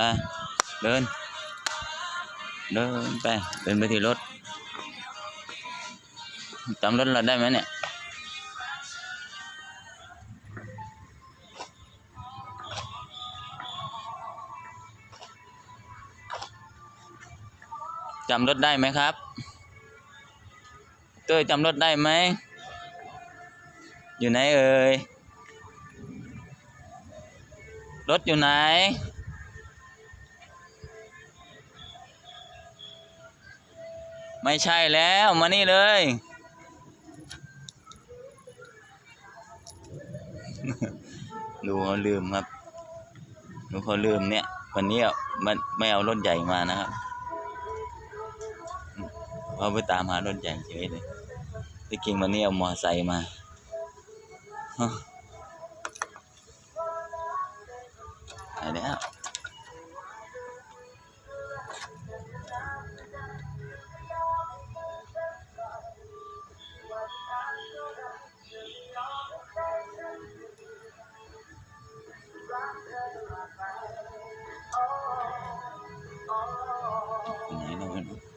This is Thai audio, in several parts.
ไปเดิน เดินไป เดินไปที่รถจำรถเราได้ไหมเนี่ยจำรถได้ไหมครับ เต้ยจำรถได้ไหม อยู่ไหนเอ่ย รถอยู่ไหน ไม่ใช่แล้วมานี่เลย ดูเขาลืมครับ ดูเขาลืมเนี่ย วันนี้มันไม่เอารถใหญ่มานะครับเขาไปตามหารถใหญ่เฉยเลยที่จริงวันนี้เอามอไซค์มาฮะไปแล้ว อ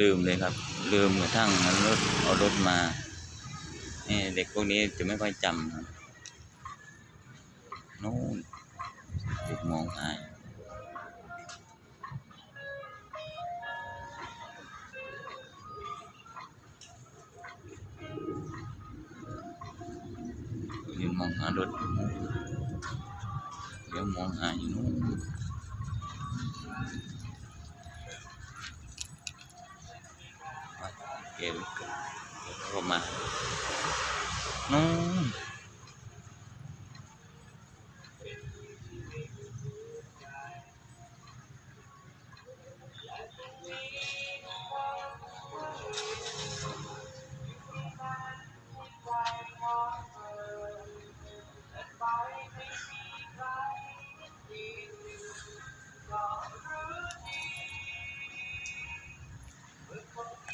ลืมเลยครับ ลืมกระทั่งเอารถเอารถมานี่เด็กพวกนี้จะไม่ค่อยจำครับนู่นเด็กมองหายยืนมองหารถเดี๋ยวมองหาอยู่นู่น เห็นเข้ามานู่น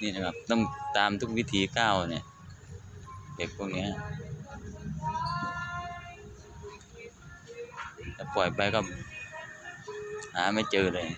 นี่นะครับ ต้องตามทุกวิธีก้าวเนี่ย เด็กพวกนี้ถ้าปล่อยไปก็หาไม่เจอเลย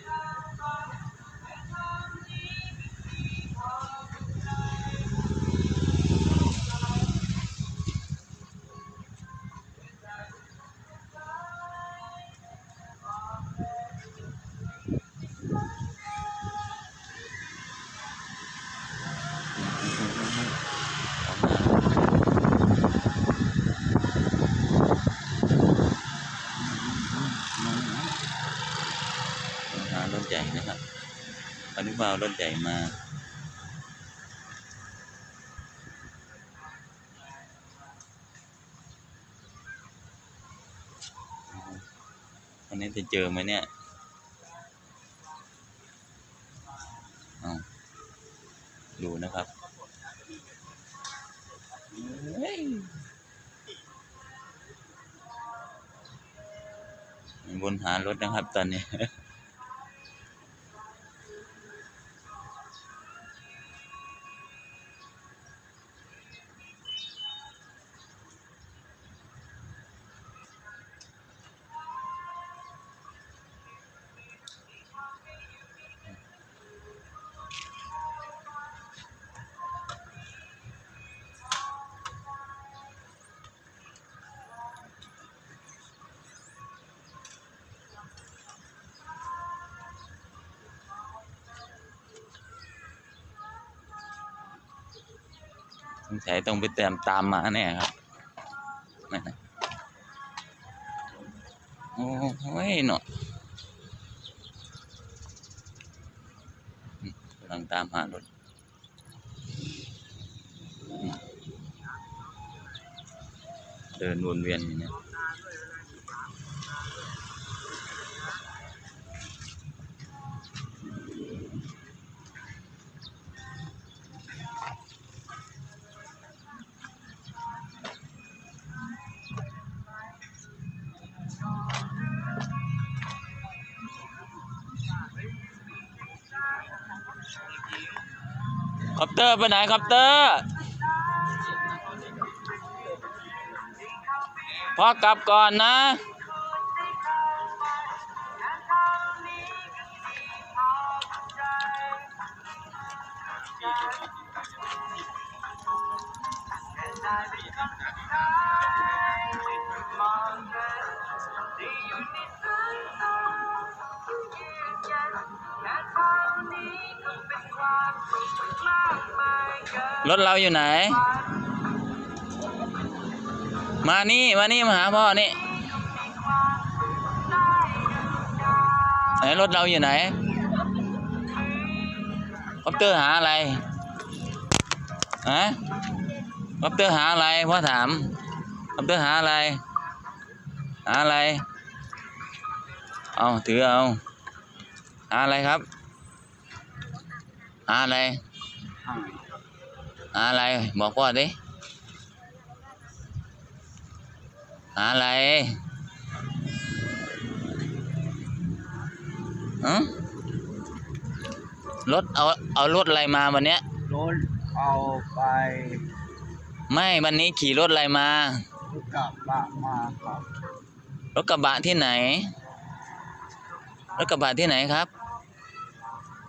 อันนี้ว่ารถใหญ่มา วันนี้จะเจอไหมเนี่ยเอาดูนะครับเฮ้ยวนหารถนะครับตอนนี้ งสัยต้องไปเตรียมตามมาแน่ครับนั่นโอ้ยเนาะอืมกำลังตามหารถอืมเดินวนเวียนอยู่เนี่ อปเตอร์ไปไหนคอปเตอร์พ่อกลับก่อนนะ รถเราอยู่ไหน มานี่มานี่มาหาพ่อนี่ไหนรถเราอยู่ไหนคอปเตอร์หาอะไรฮะคอปเตอร์หาอะไรพ่อถามคอปเตอร์หาอะไร หาอะไร เอาถือเอาหาอะไรครับ หาอะไร อะไรบอกพ่อดิหาอะไรฮะรถเอาเอารถอะไรมาวันเนี้ยรถเอาไป ไม่วันนี้ขี่รถอะไรมารถกลับบ้านมาครับรถกระบะที่ไหน รถกระบะที่ไหนครับ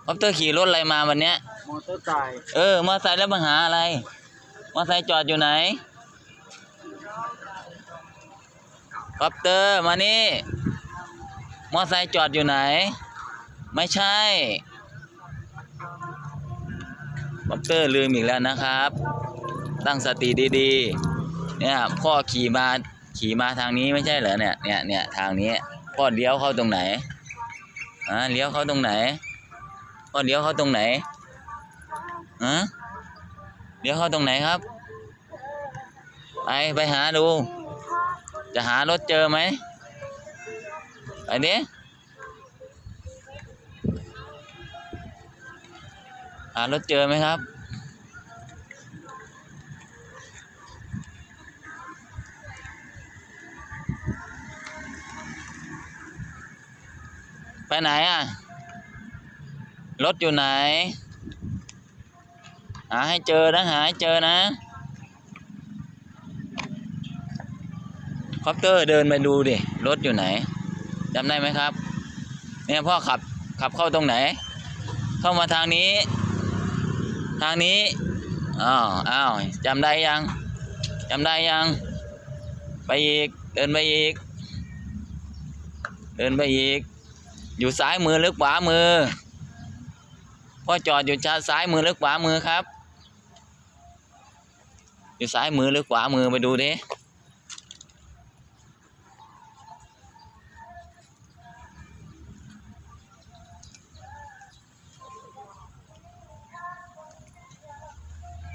คอปเตอร์ขี่รถอะไรมาวันเนี้ยม อเตอร์ไซค์เออ มอไซค์แล้วมาหาอะไร มอไซค์จอดอยู่ไหนคอปเตอร์มานี่ มอไซค์จอดอยู่ไหน ไม่ใช่คอปเตอร์ลืมอีกแล้วนะครับ ตั้งสติดีๆ เนี่ยพ่อขี่มาขี่มาทางนี้ไม่ใช่เหรอเนี่ยเนี่ยเนี่ยทางนี้พ่อเลี้ยวเข้าตรงไหนอ่าเลี้ยวเข้าตรงไหนพ่อเลี้ยวเข้าตรงไหน ฮะเดี๋ยวเข้าตรงไหนครับ ไปไปหาดู จะหารถเจอไหมไปดิหารถเจอไหมครับไปไหนอะ รถอยู่ไหนาให้เจอนะหาให้เจอนะคอปเตอร์เดินไปดูดิรถอยู่ไหนจำได้ไหมครับ เนี่ยพ่อขับขับเข้าตรงไหน เข้ามาทางนี้ ทางนี้อ้าวอ้าวจำได้ยังจำได้ยัง ไปอีกเดินไปอีก เดินไปอีก อยู่ซ้ายมือหรือขวามือพ่อจอดอยู่ชาซ้ายมือหรือขวามือครับ อยู่ซ้ายมือหรือขวามือไปดูดิ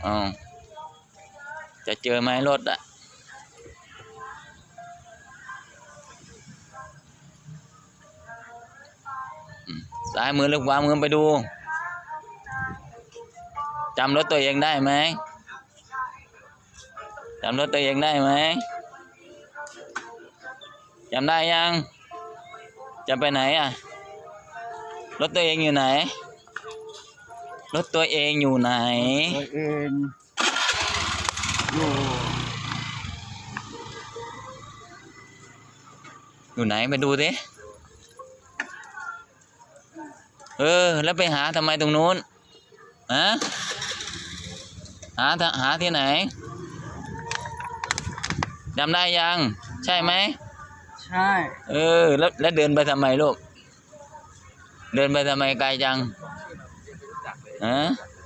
อ๋อจะเจอไหมรถอะซ้ายมือหรือขวามือไปดูจำรถตัวเองได้ไหม จำรถตัวเองได้ไหมจำได้ยัง จะไปไหนอะ รถตัวเองอยู่ไหน รถตัวเองอยู่ไหน ตัวเองอยู่อยู่ไหนไปดูดิเออ แล้วไปหาทำไมตรงนู้นฮะหาหาที่ไหน จำได้ยัง ใช่ไหม ใช่ เออ แล้วแล้วเดินไปทำไมลูก เดินไปทำไมไกลจังฮะไ